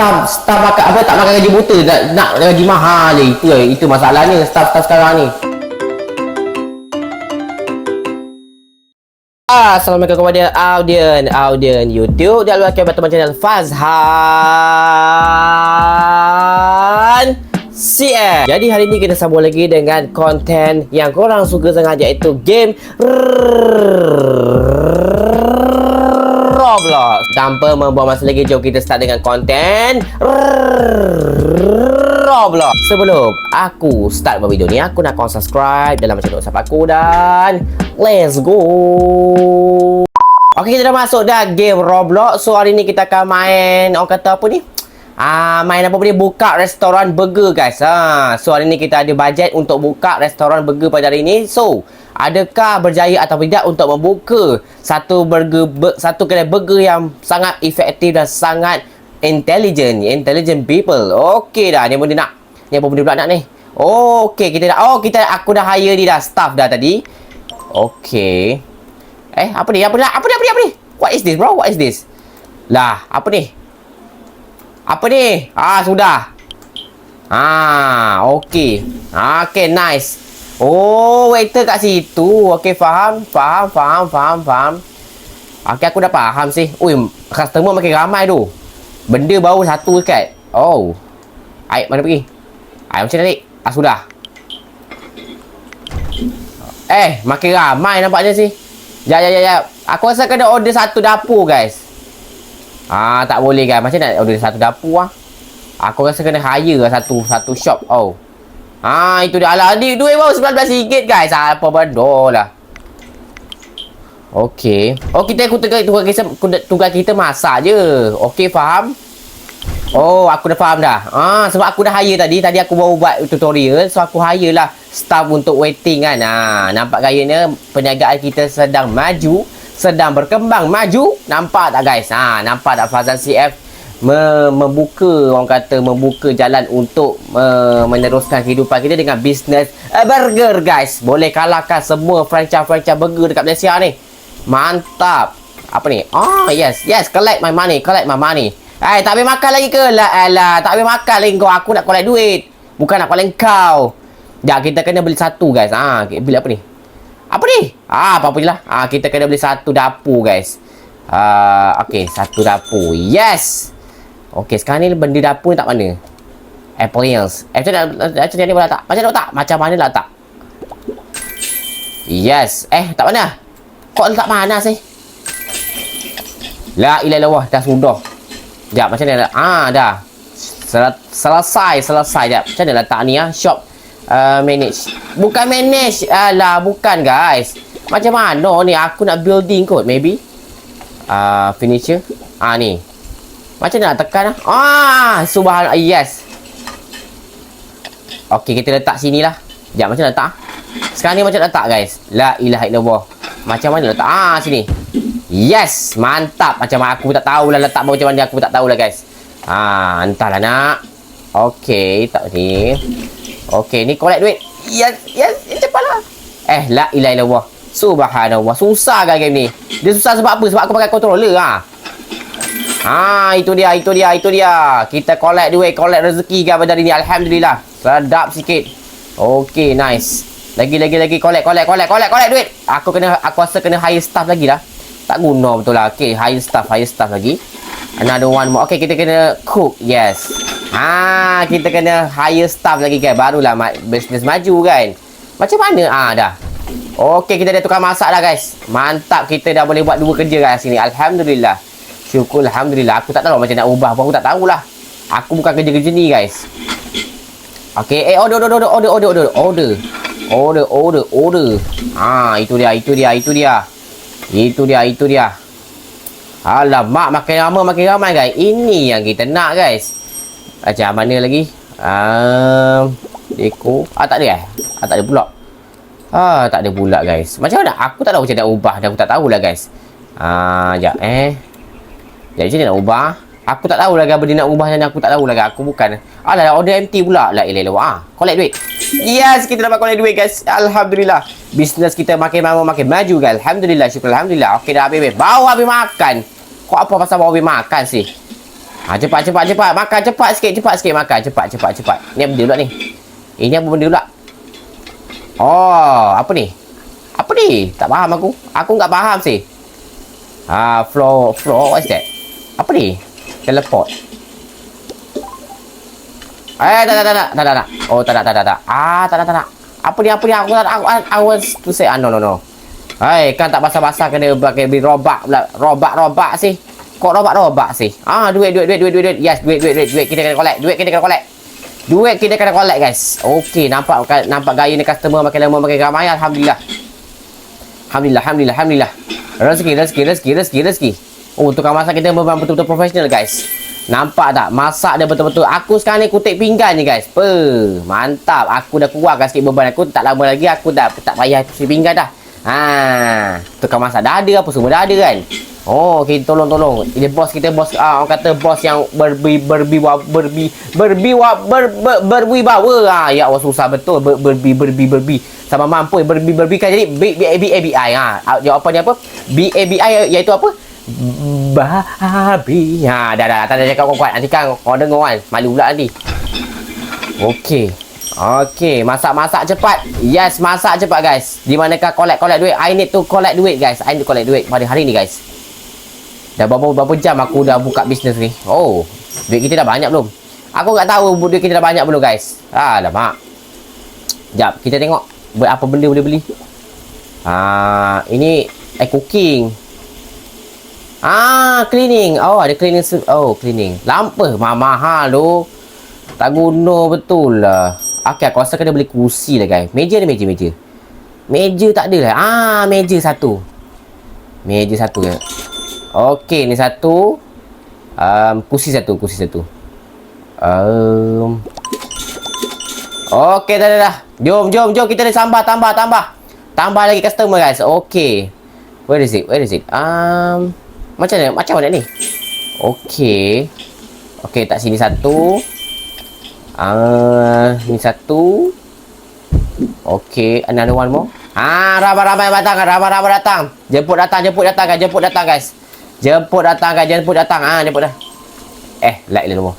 staff staff makan apa tak makan gaji buta nak, nak gaji mahal je itu itu masalahnya staff-staff sekarang ni Assalamualaikum kepada audien audien YouTube dan luar teman channel Fazhan CM Jadi hari ni kita sambung lagi dengan konten yang korang suka sangat iaitu game Roblox Tanpa membuang masa lagi jom kita start dengan konten. Roblox Sebelum aku start buat video ni Aku nak kau subscribe dalam channel WhatsApp aku Dan Let's go. Okay kita dah masuk dah game Roblox. So hari ni kita akan main Orang kata apa ni Ah, main apa ni buka restoran burger guys. Ha, so hari ni kita ada bajet untuk buka restoran burger pada hari ini. So, adakah berjaya atau tidak untuk membuka satu burger ber, satu kedai burger yang sangat efektif dan sangat intelligent, intelligent people. Okey dah, ni benda nak. Ni apa benda pula nak ni? Oh, okey kita dah oh kita aku dah hire dia dah staff dah tadi. Okey. Eh, apa ni? Apa ni? Apa ni? Apa ni? Apa ni? What is this, bro? What is this? Lah, apa ni? Apa ni? Ah, sudah. Ah, okey. Ah, okey, nice. Oh, waiter kat situ. Okey, faham. Faham, faham, faham, faham. Okey, aku dah faham sih. Ui, customer makin ramai tu. Benda baru satu dekat. Oh. Aik, mana pergi? Aik, macam tadi. Ah, sudah. Eh, makin ramai nampaknya sih. Ya, ya, ya, ya. Aku rasa kena order satu dapur, guys. Ah, tak boleh kan. Macam nak order satu dapur ah. Aku rasa kena hire lah satu satu shop. Oh. Ah, itu dia. Alah, ni duit baru RM19 guys. Apa benda lah. Okey. Oh, kita aku tengah tunggu kita tunggu kita masak je. Okey, faham? Oh, aku dah faham dah. Ah, sebab aku dah hire tadi. Tadi aku baru buat tutorial. So, aku hire lah staff untuk waiting kan. Ah, nampak gayanya perniagaan kita sedang maju sedang berkembang. Maju. Nampak tak guys? Ha nampak tak Fazal CF me- membuka orang kata membuka jalan untuk me- meneruskan kehidupan kita dengan bisnes uh, burger guys. Boleh kalahkan semua franchise-franchise burger dekat Malaysia ni. Mantap. Apa ni? Oh yes. Yes collect my money collect my money. Eh tak boleh makan lagi ke? Lah alah tak boleh makan lagi. Kau aku nak collect duit. Bukan nak collect kau. Sekejap, kita kena beli satu guys. Ah, ha, beli apa ni? Apa ni? Ah, apa-apa je lah. Ah, kita kena beli satu dapur, guys. Ah, okay, satu dapur. Yes! Okay, sekarang ni benda dapur ni tak mana? Appliance. Eh, macam mana, macam mana boleh tak? Macam mana tak? Macam mana lah tak? Yes. Eh, tak mana? Kok letak mana sih? La ilah lawah. Dah sudah. Sekejap, macam mana? Ah, dah. Sel selesai, selesai. Sekejap. Macam mana letak ni ah? Shop uh, manage. Bukan manage. Alah, bukan guys. Macam mana ni? Aku nak building kot, maybe. Uh, finisher. Ah, ni. Macam nak tekan lah. Ah, subhanallah. Yes. Okey, kita letak sini lah. Sekejap, macam letak? Sekarang ni macam letak, guys. La ilaha illallah. Macam mana letak? Ah, sini. Yes, mantap. Macam aku tak tahulah letak macam mana. Aku tak tahulah, guys. Ah, entahlah nak. Okey, tak ni. Okey, ni collect duit. Yes, yes, cepatlah. Eh, la ilaha illallah. Subhanallah. Susah kan game ni? Dia susah sebab apa? Sebab aku pakai controller ah. Ha, itu dia, itu dia, itu dia. Kita collect duit, collect rezeki kan pada hari ni. Alhamdulillah. Sedap sikit. Okey, nice. Lagi, lagi, lagi. Collect, collect, collect, collect, collect duit. Aku kena, aku rasa kena hire staff lagi lah. Tak guna betul lah. Okey, hire staff, hire staff lagi. Another one more. Okey, kita kena cook. Yes. Ha, kita kena hire staff lagi kan. Barulah ma- bisnes maju kan. Macam mana? Ah, dah. Okey, kita dah tukar masak dah guys. Mantap, kita dah boleh buat dua kerja kat sini. Alhamdulillah. Syukur Alhamdulillah. Aku tak tahu macam nak ubah pun. Aku tak tahulah. Aku bukan kerja-kerja ni guys. Okey, eh order, order, order, order, order, order, order. Order, order, order. Ah, itu dia, itu dia, itu dia. Itu dia, itu dia. Alamak, makin lama makin ramai guys. Ini yang kita nak guys. Macam mana lagi? Um, deko. Ah, tak ada eh? Ah, tak ada pula. Ah, tak ada pula guys. Macam mana? Aku tak tahu macam nak ubah. Dan aku tak tahulah guys. Ah, sekejap eh. Sekejap macam nak ubah? Aku tak tahu lagi apa dia nak ubah dan aku tak tahu lagi. Aku bukan. Alah, order empty pula. La ilah ilah. Ah, collect duit. Yes, kita dapat collect duit guys. Alhamdulillah. Bisnes kita makin lama makin maju guys. Alhamdulillah. Syukur Alhamdulillah. Okey dah habis. Bawa habis makan. Kok apa pasal bawa habis makan sih? Ha, cepat, cepat, cepat. Makan cepat sikit, cepat sikit makan. Cepat, cepat, cepat. Ni apa benda pula ni? Ini apa benda pula? Oh, apa ni? Apa ni? Tak faham aku. Aku tak faham sih. Ah, floor, floor, what is that? Apa ni? Teleport. Eh, tak, tak, tak, tak, tak, tak, tak. Oh, tak, tak, tak, tak, tak. Ah, tak, tak, tak, tak. Apa ni, apa ni? Aku tak, aku, I, I was to say, ah, no, no, no. Hai, kan tak basah-basah kena pakai beli robak pula. Robak-robak sih. Kok robak-robak sih? Ah, duit, duit, duit, duit, duit, duit. Yes, duit, duit, duit, duit. Kita kena collect. Duit kita kena collect. Duit kita kena collect, guys. Okey, nampak nampak gaya ni customer makin lama makin ramai. Alhamdulillah. Alhamdulillah, alhamdulillah, alhamdulillah. Rezeki, rezeki, rezeki, rezeki, rezeki. Oh, tukang masak kita memang betul-betul profesional, guys. Nampak tak? Masak dia betul-betul. Aku sekarang ni kutip pinggan ni, guys. Pe, mantap. Aku dah kurangkan sikit beban aku. Tak lama lagi aku dah tak payah cuci pinggan dah. Ha, tukang masak dah ada apa semua dah ada kan. Oh, okay, tolong-tolong. Ini bos kita bos ah orang kata bos yang berbi berbiwa berbi berbiwa ber, ber, berwibawa. Ah, ya Allah susah betul ber, berbi berbi berbi. Sama mampu berbi berbi kan jadi B B B A B I ha. Jawapannya apa? B A B I iaitu apa? Babi. Ha, dah dah tak ada cakap kuat-kuat. Nanti kan kau dengar kan. Malu pula nanti. Okey. Okey, masak-masak cepat. Yes, masak cepat guys. Di manakah collect-collect duit? I need to collect duit guys. I need to collect duit pada hari ni guys. Dah berapa berapa jam aku dah buka bisnes ni? Oh, duit kita dah banyak belum? Aku tak tahu duit kita dah banyak belum guys. Ah, dah mak. Jap, kita tengok apa benda boleh beli. Ah, ini air cooking. Ah, cleaning. Oh, ada cleaning. Oh, cleaning. Lampu mahal tu. Tak guna betul lah. Okay, aku rasa kena beli kursi lah guys. Meja ni meja, meja. Meja tak ada lah. Ah, meja satu. Meja satu ya. Okay, ni satu. Um, kursi satu, kursi satu. Um. Okay, dah, dah, dah. Jom, jom, jom. Kita dah tambah, tambah, tambah. Tambah lagi customer guys. Okay. Where is it? Where is it? Um, macam mana? Macam mana ni? Okay. Okay, tak sini satu. Ah, ni satu. Okey, another one more. Ah, ramai-ramai datang, ramai-ramai datang. Jemput datang, jemput datang guys, jemput datang guys. Jemput datang guys, jemput datang. Ah, jemput dah. Eh, la ilaha illallah.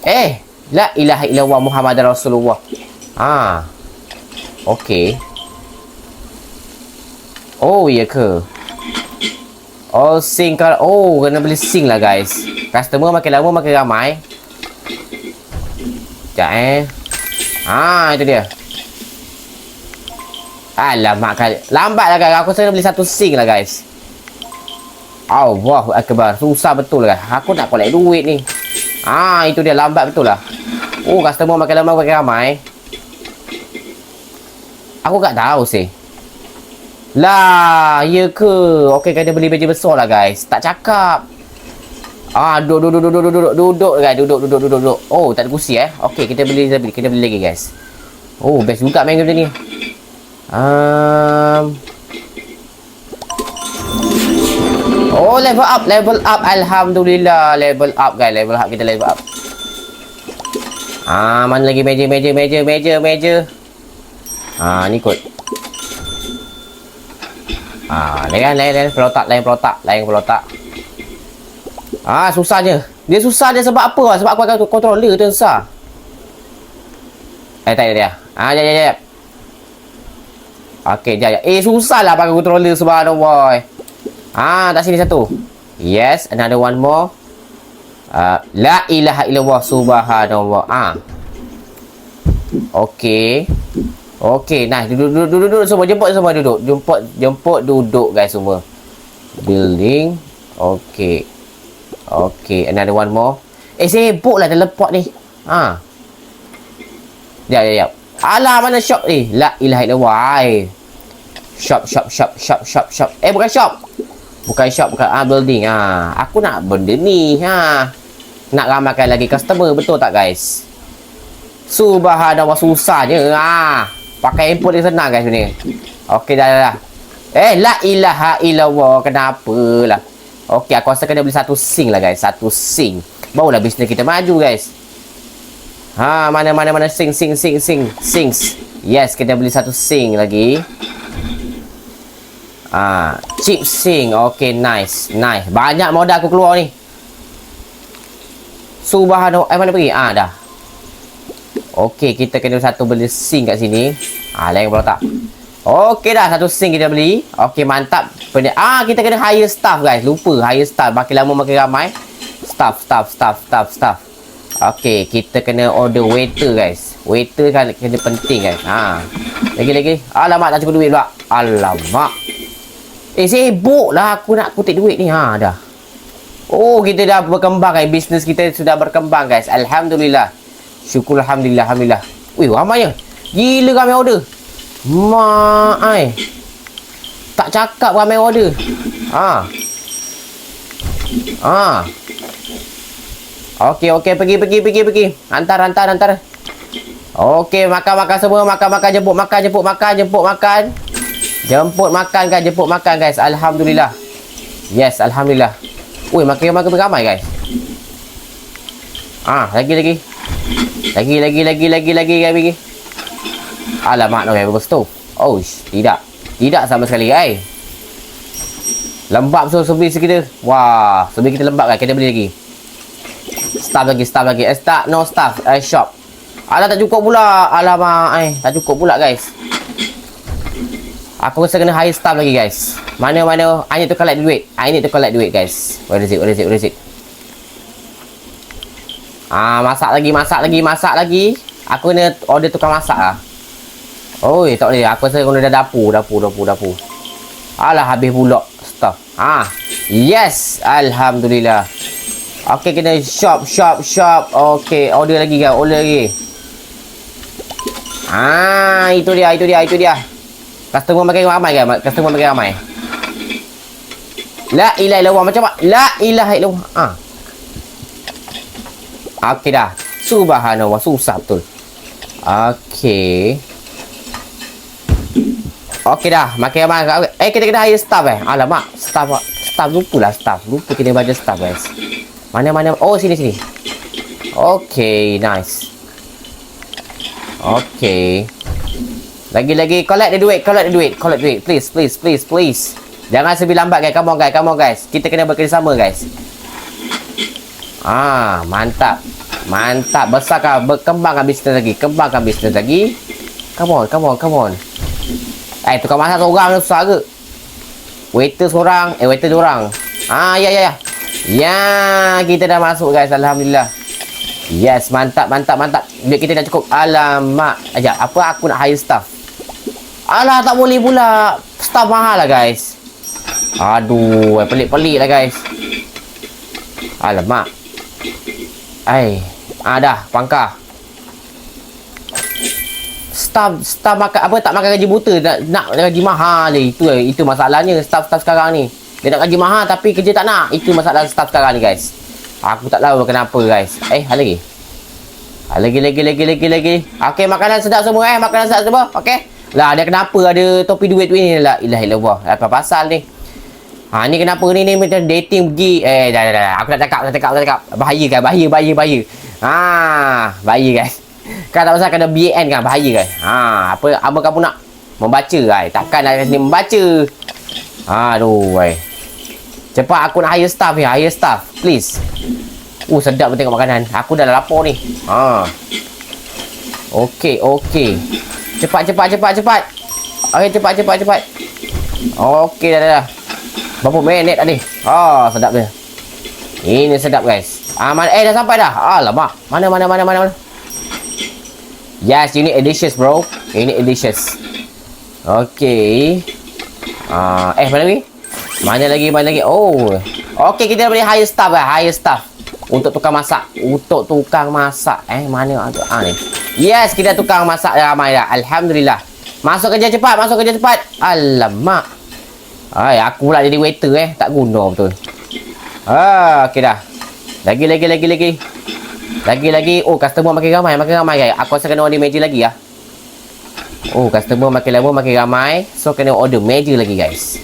Eh, la ilaha illallah Muhammad Rasulullah. Ah. Okey. Oh, iya ke? Oh, sing kalau oh, kena beli sing lah guys. Customer makin lama makin ramai. Sekejap eh. Ha, itu dia. Alamak kali. Lambat lah guys. Aku rasa beli satu sing lah guys. Allah Akbar. Susah betul lah guys. Aku nak collect duit ni. Ha, itu dia. Lambat betul lah. Oh, customer makin lama makin ramai. Aku tak tahu sih. Lah, ya ke? Okey, kena beli meja besar lah guys. Tak cakap. Ah, duduk, duduk, duduk, duduk, duduk, guys, duduk, duduk, duduk, duduk. Oh, tak ada kursi eh. Okey, kita beli, kita beli, kita beli lagi, guys. Oh, best juga main game ni. Um. Oh, level up, level up. Alhamdulillah, level up, guys. Level up, kita level up. Ah, mana lagi meja, meja, meja, meja, meja. Ah, ni kot. Ah, lain, lain, lain, pelotak, lain pelotak, lain pelotak. Ah, susahnya. Dia susah dia sebab apa? Sebab aku akan controller tu susah. Eh, tak ada dia. Ah, jap, jap, jap. Okey, jap, jap. Eh, susah lah pakai controller subhanallah. Ah, tak sini satu. Yes, another one more. Uh, la ilaha illallah subhanallah. Ah. Okey. Okey, nah duduk duduk duduk duduk semua jemput semua duduk. Jemput jemput duduk guys semua. Building. Okey. Okay, another one more. Eh, sibuk lah teleport ni. Ha. Ya, ya, ya. Alah, mana shop ni? La ilaha illallah. Ay. Shop, shop, shop, shop, shop, shop. Eh, bukan shop. Bukan shop, bukan ah, building. Ha. Aku nak benda ni. Ha. Nak ramaikan lagi customer. Betul tak, guys? Subhanallah, susahnya. Ha. Pakai handphone ni senang, guys, ni. Okey, dah, dah, dah. Eh, la ilaha illallah. Kenapa lah? Okey, aku rasa kena beli satu sing lah guys. Satu sing. Barulah bisnes kita maju guys. Ha, mana mana mana sing sing sing sing sings. Yes, kita beli satu sing lagi. Ah, ha, cheap sing. Okey, nice. Nice. Banyak modal aku keluar ni. Subhanallah. Eh, mana pergi? Ah, dah. Okey, kita kena satu beli sink kat sini. Ah, lain pula tak. Okey dah, satu sink kita beli. Okey, mantap. Benda. Ah, kita kena hire staff guys. Lupa hire staff. Makin lama makin ramai. Staff, staff, staff, staff, staff. Okey, kita kena order waiter guys. Waiter kan kena penting guys. Ha. Lagi-lagi. Alamak, tak cukup duit pula. Alamak. Eh, sibuk lah aku nak kutip duit ni. Ha, dah. Oh, kita dah berkembang guys. Bisnes kita sudah berkembang guys. Alhamdulillah. Syukur Alhamdulillah. Alhamdulillah. Wih, ramainya. Gila ramai order. Mak, ai. Tak cakap ramai order. Ha. Ha. Okey, okey. Pergi, pergi, pergi, pergi. Hantar, hantar, hantar. Okey, makan, makan semua. Makan, makan, jemput makan, jemput makan, jemput makan. Jemput makan, guys. Jemput makan, guys. Alhamdulillah. Yes, Alhamdulillah. Ui, makin makin ramai, guys. Ah, lagi, lagi. Lagi, lagi, lagi, lagi, lagi, lagi, lagi. Alamak, no, guys. Stove. Oh, tidak. Tidak sama sekali, guys. Lembab so servis kita. Wah, servis kita lembab kan. Kita beli lagi. Staff lagi, staff lagi. Eh, staff, no staff. Eh, shop. Alah, tak cukup pula. Alamak, eh. Tak cukup pula, guys. Aku rasa kena hire staff lagi, guys. Mana-mana. I need to collect duit. I need to collect duit, guys. Where is it? Where is it? Where is it? Ah, masak lagi, masak lagi, masak lagi. Aku kena order tukang masak lah. Oi, tak boleh. Aku rasa kena dah dapur, dapur, dapur, dapur. Alah, habis pula staff. Ah, yes. Alhamdulillah. Okey, kena shop, shop, shop. Okey, order lagi kan? Order lagi. Ah, itu dia, itu dia, itu dia. Customer makin ramai kan? Customer makin ramai. La ilaha illallah macam apa? La ilaha illallah. Ah. Okey dah. Subhanallah, susah betul. Okey. Okey dah, makin ramai. Eh, kita kena hire staff eh. Alamak, staff staff lupa lah staff. Lupa kita baca staff guys. Mana mana? Oh, sini sini. Okey, nice. Okey. Lagi-lagi collect the duit, collect the duit, collect duit. Please, please, please, please. Jangan sebi lambat guys. Come on guys, come on guys. Kita kena bekerjasama guys. Ah, mantap. Mantap. Besarkan, berkembangkan bisnes lagi. Kembangkan bisnes lagi. Come on, come on, come on. Eh, tukang masak seorang susah ke? Waiter seorang. Eh, waiter seorang. Ah, ya, ya, ya. Ya, kita dah masuk guys. Alhamdulillah. Yes, mantap, mantap, mantap. Duit kita dah cukup. Alamak. Ajak, apa aku nak hire staff? Alah, tak boleh pula. Staff mahal lah guys. Aduh, eh, pelik-pelik lah guys. Alamak. Ai, ah dah, pangkah. Staff staff makan apa tak makan gaji buta nak, nak gaji mahal ni. Itu itu masalahnya staff-staff sekarang ni. Dia nak gaji mahal tapi kerja tak nak. Itu masalah staff sekarang ni guys. Aku tak tahu kenapa guys. Eh, ada lagi. Ah, lagi lagi lagi lagi lagi. Okey, makanan sedap semua eh. Makanan sedap semua. Okey. Lah, dia kenapa ada topi duit tu ni? La ilaha illallah. Apa pasal ni? Ha ni kenapa ni ni macam dating pergi eh dah dah dah aku nak cakap nak cakap nak cakap bahaya kan bahaya bahaya bahaya. Ha bahaya guys. Kan tak pasal kena BN kan bahaya kan. Ha apa apa kamu nak membaca kan? Takkan nak sini membaca. Aduh wei. Cepat aku nak hire staff ni, hire staff please. Uh sedap tengok makanan. Aku dah lapar ni. Ha. Okey okey. Cepat cepat cepat cepat. Okey cepat cepat cepat. Okey dah dah. dah. Berapa minit tadi? Oh, sedap dia. Ini sedap guys. Ah, mana, eh dah sampai dah. Alamak. Mana mana mana mana mana. Yes, ini delicious bro. Ini delicious. Okay. Ah, eh mana lagi? Mana lagi? Mana lagi? Oh. Okay, kita boleh hire staff lah. Hire staff. Untuk tukang masak. Untuk tukang masak. Eh, mana ada? Ah, ni. Yes, kita tukang masak ramai dah. Alhamdulillah. Masuk kerja cepat. Masuk kerja cepat. Alamak. Ay, aku pula jadi waiter eh. Tak guna betul. Ah, okey dah. Lagi, lagi, lagi, lagi. Lagi, lagi. Oh, customer makin ramai. Makin ramai guys. Aku rasa kena order meja lagi ya. Oh, customer makin lama makin ramai. So, kena order meja lagi guys.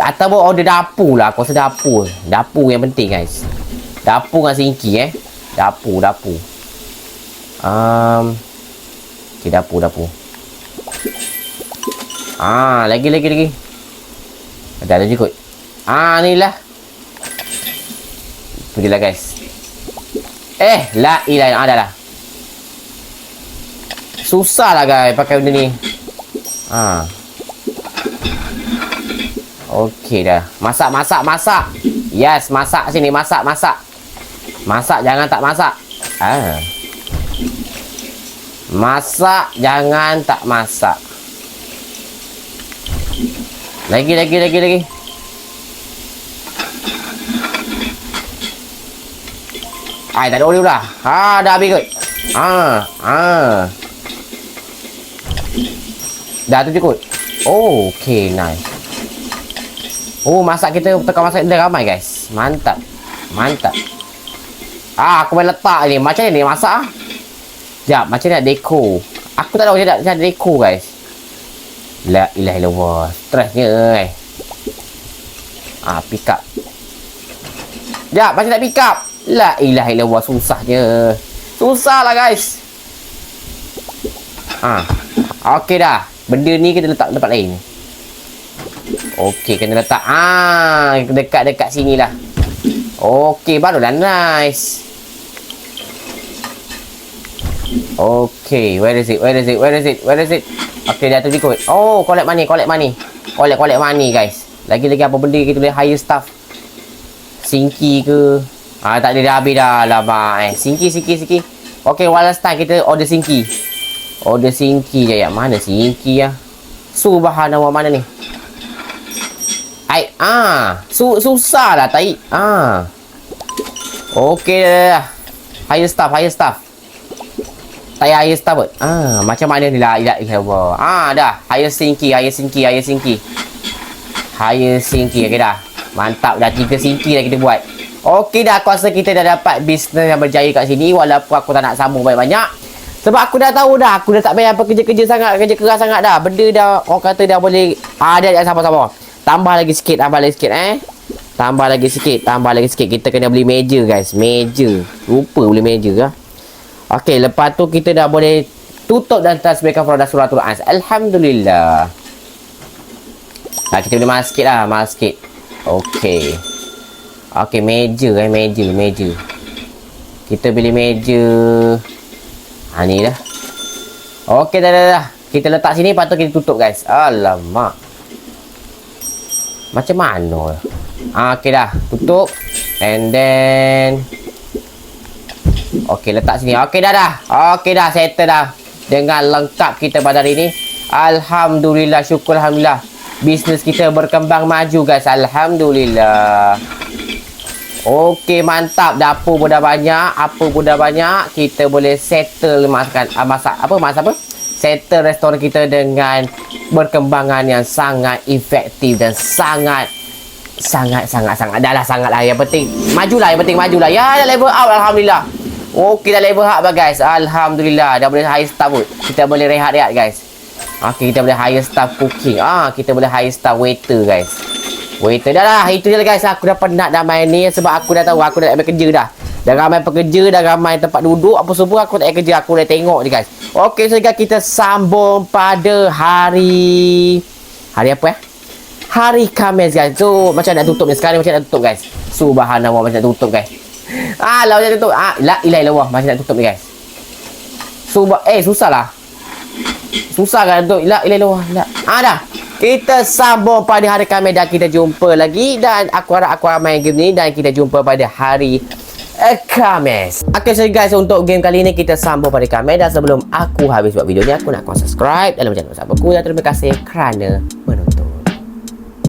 Atau order dapur lah. Aku rasa dapur. Dapur yang penting guys. Dapur dengan singki eh. Dapur, dapur. Um, okay, dapur, dapur. Ah, lagi, lagi, lagi. Ada ada kot. Ah ni lah. Itu dia lah guys. Eh, la illallah. Ada lah. Susah lah guys pakai benda ni. Ha. Okey dah. Masak, masak, masak. Yes, masak sini. Masak, masak. Masak, jangan tak masak. Ah. Masak, jangan tak masak. Lagi, lagi, lagi, lagi. Ai, tak ada olive dah. Ha, dah habis kot. Ha, ha. Dah tu cukup. Oh, okay, nice. Oh, masak kita tekan masak kita ramai guys. Mantap. Mantap. Ah, aku main letak ni. Macam ni masak ah. Sekejap, macam nak deko. Aku tak tahu macam nak, macam deko guys. La ilaha illallah. Stresnya guys. Ah, pick up. Sekejap, macam nak pick up. La ilaha illallah. Susahnya. Susah lah guys. Ah. Okey dah. Benda ni kita letak tempat lain. Okey, kena letak. Ah, dekat-dekat sini lah. Okey, barulah nice. Okey, where is it? Where is it? Where is it? Where is it? Okey, dah ikut. Oh, collect money, collect money. Collect, collect money, guys. Lagi-lagi apa benda kita boleh hire staff. Sinki ke? Ah, tak ada dah habis dah. Lama eh. Sinki, sinki, sinki. Okey, one last time kita order sinki. Order sinki je ya. Mana sinki ya? Subhanallah mana ni? Ai, ah, su susah lah tai. Ah. Okey dah. Hire staff, hire staff. Payah hire staff. Ah, macam mana ni lah. Ilah, ilah, Allah. Ah, dah. Hire sinki, hire sinki, hire sinki. Hire sinki. Okey dah. Mantap dah. Tiga sinki dah kita buat. Okey dah. Aku rasa kita dah dapat bisnes yang berjaya kat sini. Walaupun aku tak nak sambung banyak-banyak. Sebab aku dah tahu dah. Aku dah tak payah kerja-kerja sangat. Kerja keras sangat dah. Benda dah. Orang kata dah boleh. Ah, dah. Sabar-sabar. Tambah lagi sikit. Tambah lagi sikit eh. Tambah lagi sikit. Tambah lagi sikit. Kita kena beli meja guys. Meja. Lupa beli meja lah. Okey, lepas tu kita dah boleh tutup dan tasbihkan produk suratul Ans. Alhamdulillah. Nah, kita boleh mahal sikit lah. Mahal sikit. Okey. Okey, meja eh. Meja, meja. Kita beli meja. Ha, ni dah. Okey, dah, dah, dah. Kita letak sini, lepas tu kita tutup guys. Alamak. Macam mana? Ah, okey dah. Tutup. And then... Okey, letak sini. Okey dah dah. Okey dah, settle dah. Dengan lengkap kita pada hari ini. Alhamdulillah, syukur Alhamdulillah. Bisnes kita berkembang maju guys. Alhamdulillah. Okey, mantap. Dapur pun dah banyak. Apa pun dah banyak. Kita boleh settle masakan. Uh, masak apa? Masak apa? Settle restoran kita dengan berkembangan yang sangat efektif dan sangat sangat sangat sangat dah lah sangat lah yang penting majulah yang penting majulah ya dah level out alhamdulillah Okey dah level up lah guys. Alhamdulillah dah boleh hire staff pun. Kita boleh rehat-rehat guys. Okey kita boleh hire staff cooking. Ah kita boleh hire staff waiter guys. Waiter dah lah. Itu je lah guys. Aku dah penat dah main ni sebab aku dah tahu aku dah ambil kerja dah. Dah ramai pekerja, dah ramai tempat duduk apa semua aku tak payah kerja. Aku dah tengok je guys. Okey sehingga kita sambung pada hari hari apa eh? Hari Khamis guys. So macam nak tutup ni sekarang macam nak tutup guys. Subhanallah macam nak tutup guys. Ah, lah macam tutup. Ah, la ilaha illallah macam nak tutup ni guys. Subah eh susah lah. Susah kan tutup. La ilaha illallah. La. Ah dah. Kita sambung pada hari Khamis dan kita jumpa lagi dan aku harap aku main game ni dan kita jumpa pada hari eh, Khamis. Okay, so guys untuk game kali ni kita sambung pada Khamis dan sebelum aku habis buat video ni aku nak kau subscribe dalam channel Sahabat Aku dan terima kasih kerana menonton.